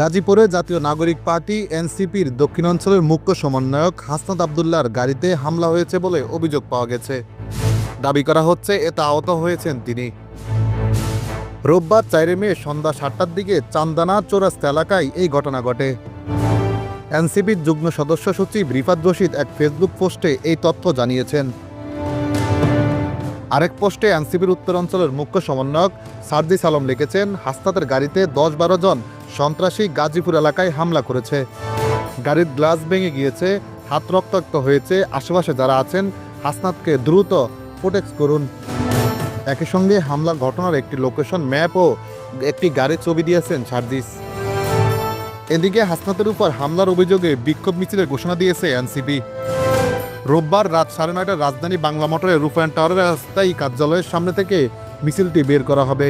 গাজীপুরে জাতীয় নাগরিক পার্টি, এনসিপির দক্ষিণাঞ্চলের মুখ্য সমন্বয়ক হাসনাত আবদুল্লার গাড়িতে হামলা হয়েছে বলে অভিযোগ পাওয়া গেছে। দাবি করা হচ্ছে, এতে আহত হয়েছেন তিনি। রোববার চাইরে মে সন্ধ্যা সাতটার দিকে চান্দানা চৌরাস্তা এলাকায় এই ঘটনা ঘটে। এনসিপির যুগ্ম সদস্য সচিব রিফাত রশিদ এক ফেসবুক পোস্টে এই তথ্য জানিয়েছেন। আরেক পোস্টে এনসিপির উত্তরাঞ্চলের মুখ্য সমন্বয়ক সার্জিস আলম লিখেছেন হাসনাতের গাড়িতে দশ বারো জন সন্ত্রাসী গাজীপুর এলাকায় হামলা করেছে। গাড়ির গ্লাস ভেঙে গিয়েছে, হাত রক্তাক্ত হয়েছে, আশেপাশে যারা আছেন, হাসনাতকে দ্রুত প্রোটেক্ট করুন। একই সঙ্গে হামলার ঘটনার একটি লোকেশন ম্যাপ ও একটি গাড়ির ছবি দিয়েছেন সার্জিস। এদিকে হাসনাতের উপর হামলার অভিযোগে বিক্ষোভ মিছিলের ঘোষণা দিয়েছে এনসিপি রোববার রাত সাড়ে নয়টায় রাজধানী বাংলা মোটরের রূপায়ণ টাওয়ারের স্থায়ী কার্যালয়ের সামনে থেকে মিছিলটি বের করা হবে।